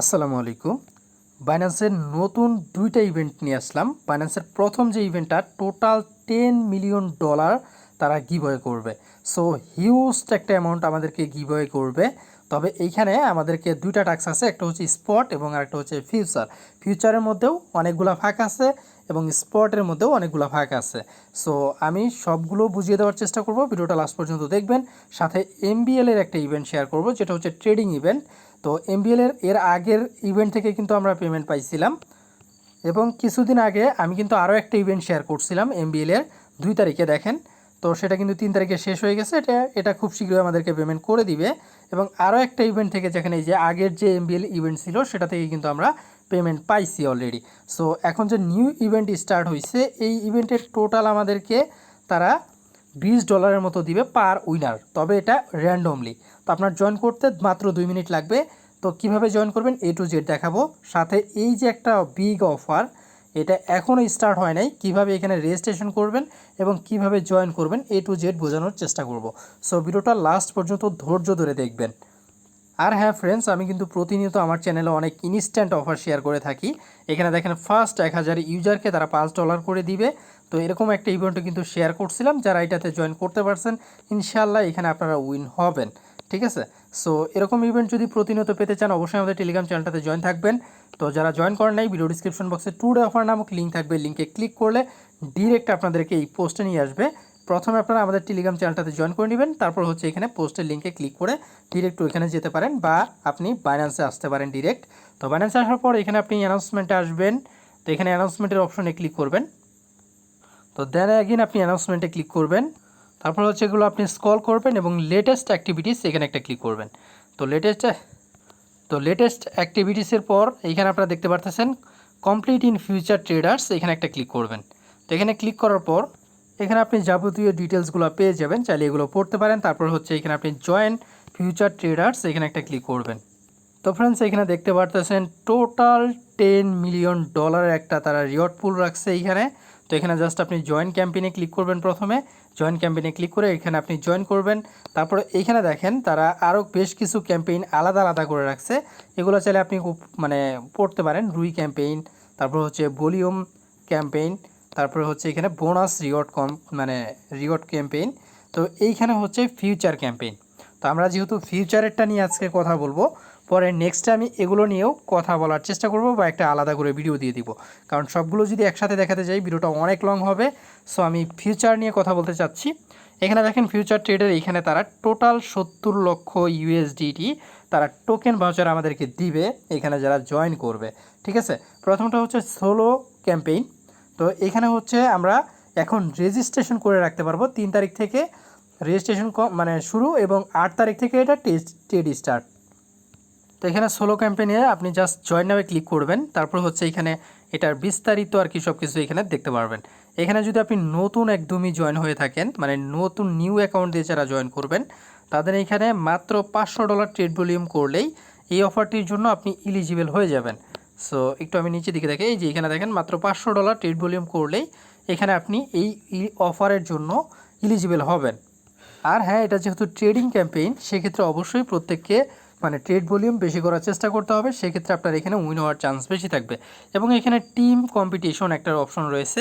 আসসালামু আলাইকুম। বাইন্যান্সের নতুন দুইটা ইভেন্ট নিয়ে আসলাম। বাইন্যান্সের প্রথম যে ইভেন্টটা টোটাল টেন মিলিয়ন ডলার তারা গিভওয়ে করবে। সো হিউজ একটা অ্যামাউন্ট আমাদেরকে গিভওয়ে করবে। তবে এইখানে আমাদেরকে দুইটা টাক্স আছে, একটা হচ্ছে স্পট এবং আরেকটা হচ্ছে ফিউচার ফিউচারের মধ্যেও অনেকগুলো ফাঁক আছে এবং স্পটের মধ্যেও অনেকগুলো ফাঁক আছে। সো আমি সবগুলো বুঝিয়ে দেওয়ার চেষ্টা করব। ভিডিওটা লাস্ট পর্যন্ত দেখবেন। সাথে এমবিএলের একটা ইভেন্ট শেয়ার করব, যেটা হচ্ছে ট্রেডিং ইভেন্ট তো এমবিএল এর আগের ইভেন্ট থেকে কিন্তু আমরা পেমেন্ট পাইছিলাম। এবং কিছুদিন আগে আমি কিন্তু আরও একটা ইভেন্ট শেয়ার করছিলাম এমবিএল এর, দুই তারিখে দেখেন। তো সেটা কিন্তু তিন তারিখে শেষ হয়ে গেছে, এটা এটা খুব শীঘ্রই আমাদেরকে পেমেন্ট করে দিবে। এবং আরও একটা ইভেন্ট থেকে যেখানে এই যে আগের যে এমবিএল ইভেন্ট ছিল, সেটা থেকে কিন্তু আমরা পেমেন্ট পাইছি অলরেডি সো এখন যে নিউ ইভেন্ট স্টার্ট হয়েছে এই ইভেন্টের টোটাল আমাদেরকে তারা বিশ ডলারের মতো দিবে পার উইনার তবে এটা র্যান্ডমলি তো আপনার জয়েন করতে মাত্র দুই মিনিট লাগবে। তো কীভাবে জয়েন করবেন এ টু জেড দেখাবো। সাথে এই যে একটা বিগ অফার এটা এখনও স্টার্ট হয় নাই। কীভাবে এখানে রেজিস্ট্রেশন করবেন এবং কীভাবে জয়েন করবেন এ টু জেড বোঝানোর চেষ্টা করব। সো ভিডিওটা লাস্ট পর্যন্ত ধৈর্য ধরে দেখবেন। আর হ্যাঁ ফ্রেন্ডস আমি কিন্তু প্রতিনিয়ত আমার চ্যানেলে অনেক ইনস্ট্যান্ট অফার শেয়ার করে থাকি। এখানে দেখেন ফার্স্ট এক হাজার ইউজারকে তারা পাঁচ ডলার করে দিবে। তো এরকম একটা ইভেন্টও কিন্তু শেয়ার করছিলাম, যারা এটাতে জয়েন করতে পারছেন ইনশাল্লাহ এখানে আপনারা উইন হবেন। ঠিক আছে? সো এরকম ইভেন্ট যদি প্রতিনিয়ত পেতে চান, অবশ্যই আমাদের টেলিগ্রাম চ্যানেলটাতে জয়েন থাকবেন। তো যারা জয়েন করেন নাই ভিডিও ডিসক্রিপশন বক্সে টু ডে অফার নামক লিঙ্ক থাকবে। লিঙ্কে ক্লিক করলে ডিরেক্ট আপনাদেরকে এই পোস্টে নিয়ে আসবে। প্রথমে আপনারা আমাদের টেলিগ্রাম চ্যানেলটাতে জয়েন করে নেবেন। তারপর হচ্ছে এখানে পোস্টের লিঙ্কে ক্লিক করে ডিরেক্ট ওইখানে যেতে পারেন বা আপনি বাইন্যান্সে আসতে পারেন ডিরেক্ট তো বাইন্যান্সে আসার পর এখানে আপনি অ্যানাউন্সমেন্টে আসবেন। তো এখানে অ্যানাউন্সমেন্টের অপশনে ক্লিক করবেন। তো দেন অ্যাগিন আপনি অ্যানাউন্সমেন্টে ক্লিক করবেন। তারপর হচ্ছে এগুলো আপনি স্কল করবেন এবং লেটেস্ট অ্যাক্টিভিটিস এখানে একটা ক্লিক করবেন। তো লেটেস্ট তো লেটেস্ট অ্যাক্টিভিটিসের পর এইখানে আপনারা দেখতে পারতেছেন কমপ্লিট ইন ফিউচার ট্রেডার্স এখানে একটা ক্লিক করবেন। তো এখানে ক্লিক করার পর এখানে আপনি যাবতীয় ডিটেলসগুলো পেয়ে যাবেন, চাইলে এগুলো পড়তে পারেন। তারপর হচ্ছে এখানে আপনি জয়েন ফিউচার ট্রেডার্স এখানে একটা ক্লিক করবেন। তো ফ্রেন্ডস এখানে দেখতে পারতেছেন টোটাল টেন মিলিয়ন ডলারের একটা তারা রিওয়ার্ড পুল রাখছে এইখানে। তো এখানে জাস্ট আপনি জয়েন ক্যাম্পেইনে ক্লিক করবেন প্রথমে। জয়েন ক্যাম্পেইনে ক্লিক করে এখানে আপনি জয়েন করবেন। তারপরে এইখানে দেখেন তারা আরও বেশ কিছু ক্যাম্পেইন আলাদা আলাদা করে রাখছে। এগুলো চাইলে আপনি মানে পড়তে পারেন। রুই ক্যাম্পেইন তারপর হচ্ছে ভলিউম ক্যাম্পেইন তারপরে হচ্ছে এখানে বোনাস রিওয়ার্ড কম মানে রিওয়ার্ড ক্যাম্পেইন তো এইখানে হচ্ছে ফিউচার ক্যাম্পেইন তো আমরা যেহেতু ফিউচারেরটা নিয়ে আজকে কথা বলব পরে নেক্সটে আমি এগুলো নিয়েও কথা বলার চেষ্টা করব বা একটা আলাদা করে ভিডিও দিয়ে দিব। কারণ সবগুলো যদি একসাথে দেখাতে যাই ভিডিওটা অনেক লং হবে। সো আমি ফিউচার নিয়ে কথা বলতে চাচ্ছি। এখানে দেখেন ফিউচার ট্রেডের এখানে তারা টোটাল সত্তর লক্ষ ইউএসডিটি তারা টোকেন ভাউচার আমাদেরকে দিবে এখানে যারা জয়েন করবে। ঠিক আছে? প্রথমটা হচ্ছে সোলো ক্যাম্পেইন তো এখানে হচ্ছে আমরা এখন রেজিস্ট্রেশন করে রাখতে পারব তিন তারিখ থেকে। রেজিস্ট্রেশন মানে শুরু এবং আট তারিখ থেকে এটা টেস্ট টেড স্টার্ট তো এখানে সোলো ক্যাম্পেইনে আপনি জাস্ট জয়েন নামে ক্লিক করবেন। তারপর হচ্ছে এখানে এটার বিস্তারিত আর কি সব কিছু এখানে দেখতে পারবেন। এখানে যদি আপনি নতুন একদমই জয়েন হয়ে থাকেন মানে নতুন নিউ অ্যাকাউন্ট দিয়ে যারা জয়েন করবেন, তাদের এখানে মাত্র পাঁচশো ডলার ট্রেড ভলিউম করলেই এই অফারটির জন্য আপনি ইলিজিবল হয়ে যাবেন। সো একটু আমি নিচে দিকে দেখে এই যে এখানে দেখেন, মাত্র পাঁচশো ডলার ট্রেড ভলিউম করলেই এখানে আপনি এই অফারের জন্য ইলিজিবল হবেন। আর হ্যাঁ এটা যেহেতু ট্রেডিং ক্যাম্পেইন সেক্ষেত্রে অবশ্যই প্রত্যেককে মানে ট্রেড ভলিউম বেশি করার চেষ্টা করতে হবে, সেক্ষেত্রে আপনার এখানে উইন হওয়ার চান্স বেশি থাকবে। এবং এখানে টিম কম্পিটিশন একটা অপশন রয়েছে।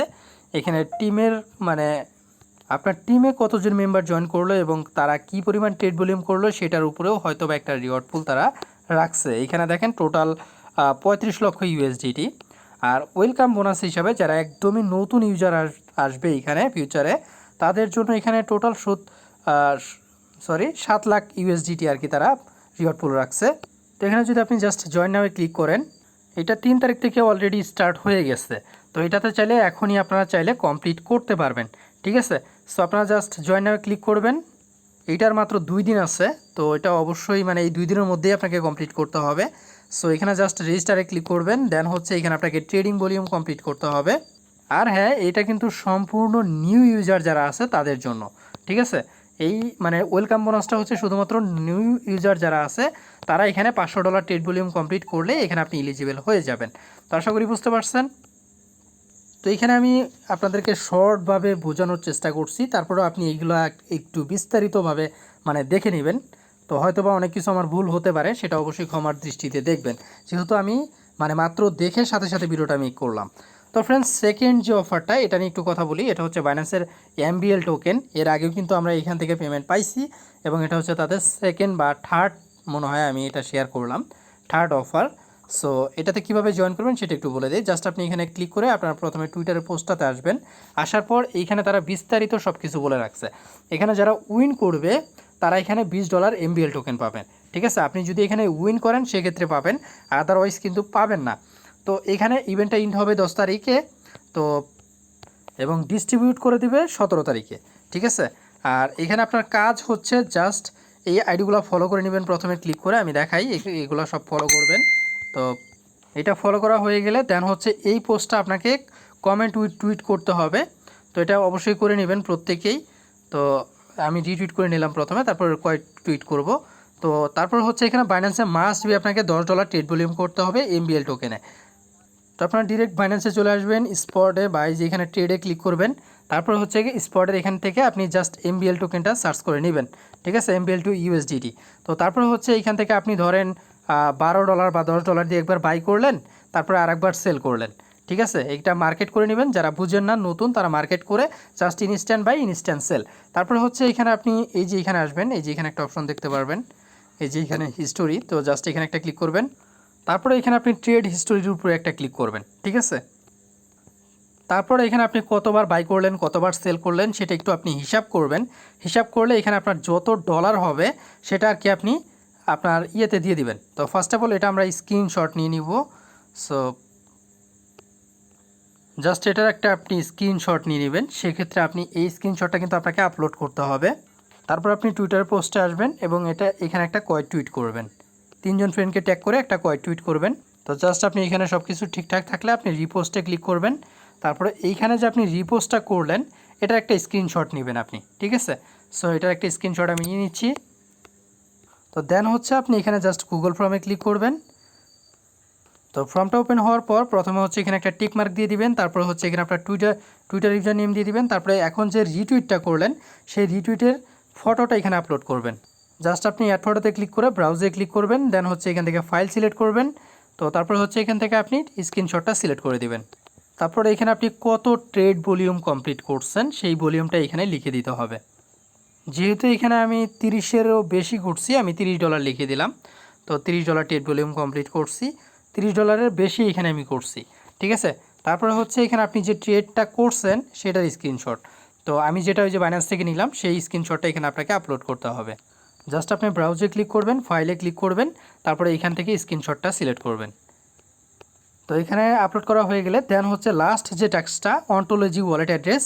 এখানে টিমের মানে আপনার টিমে কতজন মেম্বার জয়েন করল এবং তারা কি পরিমাণ ট্রেড ভলিউম করল, সেটার উপরেও হয়তো বা একটা রিওয়ার্ড পুল তারা রাখছে। এখানে দেখেন টোটাল পঁয়ত্রিশ লক্ষ ইউএসডিটি আর ওয়েলকাম বোনাস হিসাবে যারা একদমই নতুন ইউজার আসবে এখানে ফিউচারে তাদের জন্য এখানে টোটাল সুদ সরি সাত লাখ ইউএসডিটি আর কি তারা রিওয়ার্ড রাখছে। তো এখানে যদি আপনি জাস্ট জয়েন নামে ক্লিক করেন, এটা তিন তারিখ থেকে অলরেডি স্টার্ট হয়ে গেছে। তো এটাতে চাইলে এখনই আপনারা চাইলে কমপ্লিট করতে পারবেন, ঠিক আছে? সো আপনারা জাস্ট জয়েন নামে ক্লিক করবেন। এইটার মাত্র দুই দিন আছে, তো এটা অবশ্যই মানে এই দুই দিনের মধ্যেই আপনাকে কমপ্লিট করতে হবে। সো এখানে জাস্ট রেজিস্টারে ক্লিক করবেন দেন হচ্ছে এখানে আপনাকে ট্রেডিং ভলিউম কমপ্লিট করতে হবে। আর হ্যাঁ এটা কিন্তু সম্পূর্ণ নিউ ইউজার যারা আছে তাদের জন্য, ঠিক আছে? এই মানে ওয়েলকাম বোনাসটা হচ্ছে শুধুমাত্র নিউ ইউজার যারা আছে, তারা এখানে পাঁচশো ডলার ট্রেড ভলিউম কমপ্লিট করলে এখানে আপনি এলিজিবল হয়ে যাবেন। তো আশা করি বুঝতে পারছেন। তো এখানে আমি আপনাদেরকে শর্টভাবে বোঝানোর চেষ্টা করছি, তারপরেও আপনি এইগুলো একটু বিস্তারিতভাবে মানে দেখে নেবেন। তো হয়তো বা অনেক কিছু আমার ভুল হতে পারে, সেটা অবশ্যই ক্ষমার দৃষ্টিতে দেখবেন। যেহেতু আমি মানে মাত্র দেখে সাথে সাথে ভিডিওটা আমি করলাম। তো ফ্রেন্ডস সেকেন্ড যে অফারটা এটা নিয়ে একটু কথা বলি। এটা হচ্ছে বাইন্যান্সের এমবিএল টোকেন এর আগেও কিন্তু আমরা এখান থেকে পেমেন্ট পাইছি এবং এটা হচ্ছে তাদের সেকেন্ড বা থার্ড মনে হয় আমি এটা শেয়ার করলাম থার্ড অফার সো এটাতে কীভাবে জয়েন করবেন সেটা একটু বলে দিই। জাস্ট আপনি এখানে ক্লিক করে আপনার প্রথমে টুইটারের পোস্টটাতে আসবেন। আসার পর এইখানে তারা বিস্তারিত সব কিছু বলে রাখছে। এখানে যারা উইন করবে, তারা এখানে বিশ ডলার এমবিএল টোকেন পাবেন। ঠিক আছে? আপনি যদি এখানে উইন করেন, সেক্ষেত্রে পাবেন। আদারওয়াইজ কিন্তু পাবেন না। তো এখানে ইভেন্টটা ইন্ড হবে দশ তারিখে, তো এবং ডিস্ট্রিবিউট করে দিবে সতেরো তারিখে, ঠিক আছে? আর এখানে আপনার কাজ হচ্ছে জাস্ট এই আইডিগুলো ফলো করে নেবেন প্রথমে ক্লিক করে, আমি দেখাই এগুলো সব ফলো করবেন। তো এটা ফলো করা হয়ে গেলে দেন হচ্ছে এই পোস্টটা আপনাকে কমেন্ট উইথ টুইট করতে হবে। তো এটা অবশ্যই করে নেবেন প্রত্যেকেই। তো আমি রিটুইট করে নিলাম প্রথমে, তারপর কয়েক টুইট করব। তো তারপর হচ্ছে এখানে বাইন্যান্সে মাস্ট বি আপনাকে দশ ডলার ট্রেড ভলিউম করতে হবে এমবিএল টোকেনে তো আপনারা ডিরেক্ট বাইন্যান্সে চলে আসবেন স্পটে বা এই যে এখানে ট্রেডে ক্লিক করবেন। তারপর হচ্ছে কি স্পটের এখান থেকে আপনি জাস্ট এমবিএল টোকেনটা সার্চ করে নেবেন, ঠিক আছে? এম এমবিএল টু ইউএসডিটি তো তারপর হচ্ছে এখান থেকে আপনি ধরেন বারো ডলার বা দশ ডলার দিয়ে একবার বাই করলেন, তারপরে আরেকবার সেল করলেন, ঠিক আছে? এইটা মার্কেট করে নেবেন। যারা বুঝেন না, নতুন, তারা মার্কেট করে just instant buy instant sell তারপরে হচ্ছে এখানে আপনি এই যে এখানে আসবেন, এই যে এখানে একটা অপশন দেখতে পারবেন, এই যে এখানে হিস্টোরি তো জাস্ট এখানে একটা ক্লিক করবেন। তারপরে এখানে আপনি ট্রেড হিস্টোরির উপরে একটা ক্লিক করবেন, ঠিক আছে? তারপরে এখানে আপনি কতবার বাই করলেন, কতবার সেল করলেন, সেটা একটু আপনি হিসাব করবেন। হিসাব করলে এখানে আপনার যত ডলার হবে, সেটা আর কি আপনি আপনার ইয়েতে দিয়ে দিবেন। তো ফার্স্ট অফ অল এটা আমরা স্ক্রিনশট নিয়ে নিব। সো জাস্ট এটার একটা আপনি স্ক্রিনশট নিয়ে নেবেন। সেক্ষেত্রে আপনি এই স্ক্রিনশটটা কিন্তু আপনাকে আপলোড করতে হবে। তারপর আপনি টুইটার পোস্টে আসবেন এবং এটা এখানে একটা কয়েক টুইট করবেন। তিনজন ফ্রেন্ডকে ট্যাগ করে একটা কয়েক টুইট করবেন। তো জাস্ট আপনি এখানে সব কিছু ঠিকঠাক থাকলে আপনি রিপোস্টে ক্লিক করবেন। তারপরে এইখানে যে আপনি রিপোস্টটা করলেন এটা একটা স্ক্রিনশট নেবেন আপনি, ঠিক আছে? সো এটার একটা স্ক্রিনশট আমি নিয়ে নিচ্ছি। তো দেন হচ্ছে আপনি এখানে জাস্ট গুগল ফর্মে ক্লিক করবেন। তো ফর্মটা ওপেন হওয়ার পর প্রথমে হচ্ছে এখানে একটা টিক মার্ক দিয়ে দিবেন, তারপরে হচ্ছে এখানে আপনার টুইটার টুইটার ইউজার নেম দিয়ে দিবেন, তারপরে এখন যে রিটুইটটা করলেন, সেই রিটুইটের ফটোটা এখানে আপলোড করবেন। জাস্ট আপনি অ্যাড ফটোতে ক্লিক করে ব্রাউজে ক্লিক করবেন দেন হচ্ছে এখান থেকে ফাইল সিলেক্ট করবেন। তো তারপরে হচ্ছে এখান থেকে আপনি স্ক্রিনশটটা সিলেক্ট করে দিবেন। তারপরে এখানে আপনি কত ট্রেড ভলিউম কমপ্লিট করছেন, সেই ভলিউমটা এখানে লিখে দিতে হবে। যেহেতু এখানে আমি তিরিশেরও বেশি করছি আমি তিরিশ ডলার লিখে দিলাম। তো তিরিশ ডলার ট্রেড ভলিউম কমপ্লিট করছি, তিরিশ ডলারের বেশি এখানে আমি করছি, ঠিক আছে? তারপরে হচ্ছে এখানে আপনি যে ট্রেডটা করছেন, সেটার স্ক্রিনশট তো আমি যেটা ওই যে বাইন্যান্স থেকে নিলাম, সেই স্ক্রিনশটটা এখানে আপনাকে আপলোড করতে হবে। জাস্ট আপনি ব্রাউজে ক্লিক করবেন ফাইলে ক্লিক করবেন, তারপরে এখান থেকে স্ক্রিনশটটা সিলেক্ট করবেন। তো এখানে আপলোড করা হয়ে গেলে দেন হচ্ছে লাস্ট যে ট্যাক্সটা অন্টোলজি ওয়ালেট অ্যাড্রেস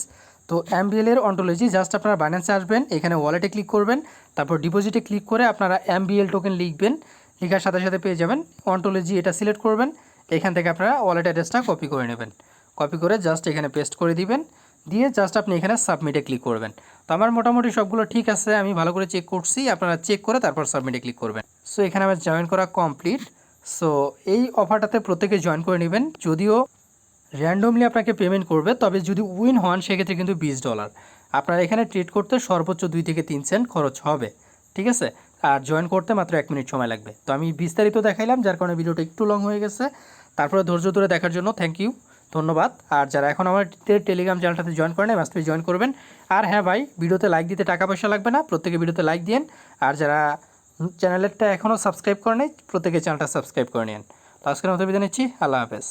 তো এমবিএল এর অন্টোলজি জাস্ট আপনারা বাইন্যান্সে আসবেন, এখানে ওয়ালেটে ক্লিক করবেন, তারপর ডিপোজিটে ক্লিক করে আপনারা এমবিএল টোকেন লিখবেন, লেখার সাথে সাথে পেয়ে যাবেন অন্টোলজি এটা সিলেক্ট করবেন, এখান থেকে আপনারা ওয়ালেট অ্যাড্রেসটা কপি করে নেবেন। কপি করে জাস্ট এখানে পেস্ট করে দিবেন দিয়ে জাস্ট আপনি এখানে সাবমিটে ক্লিক করবেন। তো আমার মোটামুটি সবগুলো ঠিক আছে, আমি ভালো করে চেক করছি, আপনারা চেক করে তারপর সাবমিটে ক্লিক করবেন। সো এখানে আমার জয়েন করা কমপ্লিট সো এই অফারটাতে প্রত্যেকে জয়েন করে নেবেন। যদিও র্যান্ডমলি আপনাকে পেমেন্ট করবে, তবে যদি উইন হন, সেক্ষেত্রে কিন্তু বিশ ডলার আপনার এখানে ট্রেড করতে সর্বোচ্চ দুই থেকে তিন সেন্ট খরচ হবে। ঠিক আছে? আর জয়েন করতে মাত্র এক মিনিট সময় লাগবে। তো আমি বিস্তারিত দেখাইলাম, যার কারণে ভিডিওটা একটু লং হয়ে গেছে। তারপরে ধৈর্য ধরে দেখার জন্য থ্যাংক ইউ ধন্যবাদ। আর যারা এখন আমার টেলিগ্রাম চ্যানেলটাতে জয়েন করেন মাস্ট জয়েন করবেন। আর হ্যাঁ ভাই, ভিডিওতে লাইক দিতে টাকা পয়সা লাগবে না, প্রত্যেকে ভিডিওতে লাইক দিন আর যারা চ্যানেলেরটা এখনও সাবস্ক্রাইব করে নেই, প্রত্যেকে চ্যানেলটা সাবস্ক্রাইব করে নিন তো আজকের মতো বিদায় নিচ্ছি, আল্লাহ হাফেজ।